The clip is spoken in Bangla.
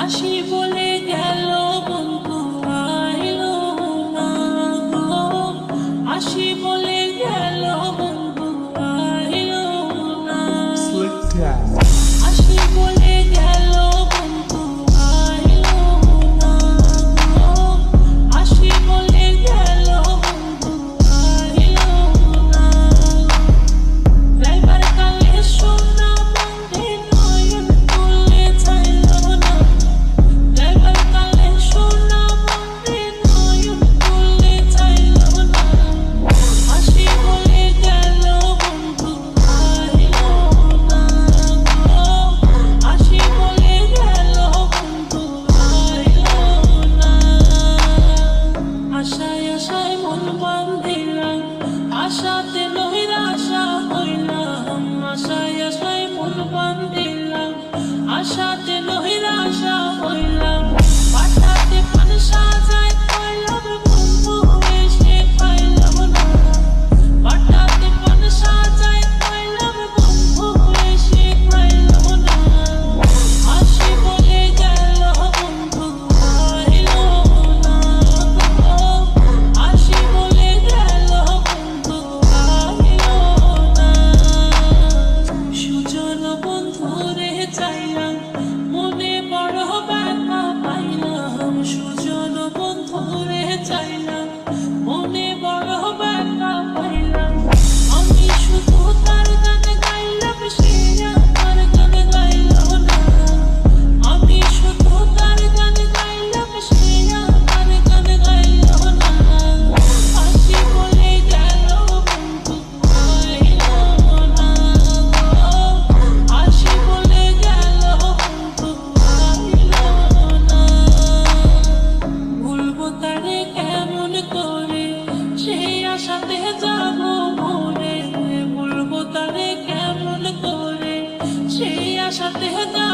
আসি বলে গেল বন্ধু বলে lasciate viajar terra